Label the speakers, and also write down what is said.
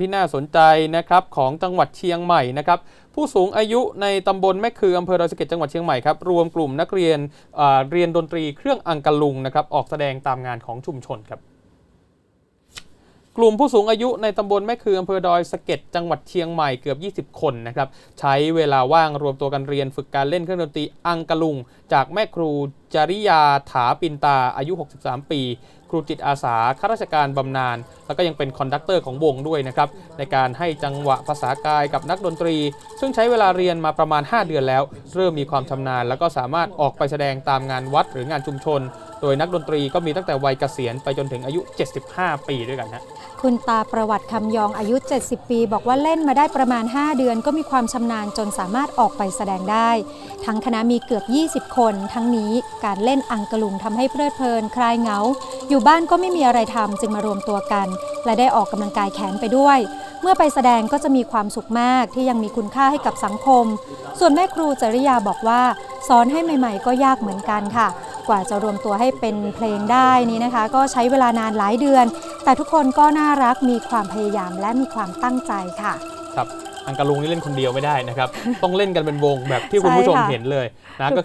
Speaker 1: ที่น่าสนใจนะครับของจังหวัดเชียงใหม่นะครับผู้สูงอายุในตำบลแม่คืออำเภอดอยสะเก็ดจังหวัดเชียงใหม่ครับรวมกลุ่มนักเรียนเรียนดนตรีเครื่องอังกะลุงนะครับออกแสดงตามงานของชุมชนครับ กลุ่มผู้สูงอายุในตำบลแม่คืออำเภอดอยสะเก็ดจังหวัดเชียงใหม่เกือบ 20 คนนะครับใช้เวลาว่างรวมตัวกันเรียนฝึกการเล่นเครื่องดนตรีอังกะลุง จากแม่ครูจริยาถาปินตาอายุ 63 ปี ครูจิตอาสาข้าราชการบำนาญแล้วก็ยังเป็นคอนดักเตอร์ของวงด้วยนะครับในการให้จังหวะภาษากายกับนักดนตรี ซึ่งใช้เวลาเรียนมาประมาณ 5 เดือนแล้ว เริ่มมีความชำนาญ แล้วก็สามารถออกไปแสดงตามงานวัดหรืองานชุมชน โดยนักดนตรีก็มีตั้งแต่วัยเกษียณไปจนถึงอายุ 75 ปีด้วยกันฮะ
Speaker 2: คุณตาประวัติคำยองอายุ 70 ปี บอกว่าเล่นมาได้ประมาณ 5 เดือนก็มีความชำนาญจนสามารถออกไปแสดงได้ ทั้งคณะมีเกือบ 20 คน ทั้งนี้การเล่นอังกะลุงทำให้เพลิดเพลิน คลายเหงา อยู่บ้านก็ไม่มีอะไรทำจึงมารวมตัวกัน และได้ออกกำลังกายแขนไปด้วย เมื่อไปแสดงก็จะมีความสุขมากที่ยังมีคุณค่าให้กับสังคม ส่วนแม่ครูจริยาบอกว่า สอนให้ใหม่ ๆ ก็ยากเหมือนกันค่ะ กว่าจะรวมตัวให้เป็นเพลงได้นี้นะคะ ก็ใช้เวลานานหลายเดือน แต่ทุกคนก็น่ารักมีความพยายามและมีความตั้งใจค่ะ
Speaker 1: ครับอังกะลุงนี่เล่นคนเดียวไม่ได้นะครับ ต้องเล่นกันเป็นวงแบบที่คุณผู้ชม
Speaker 2: ใช่ค่ะ
Speaker 1: เห็นเลยนะ
Speaker 2: ถูก
Speaker 1: ก็คือ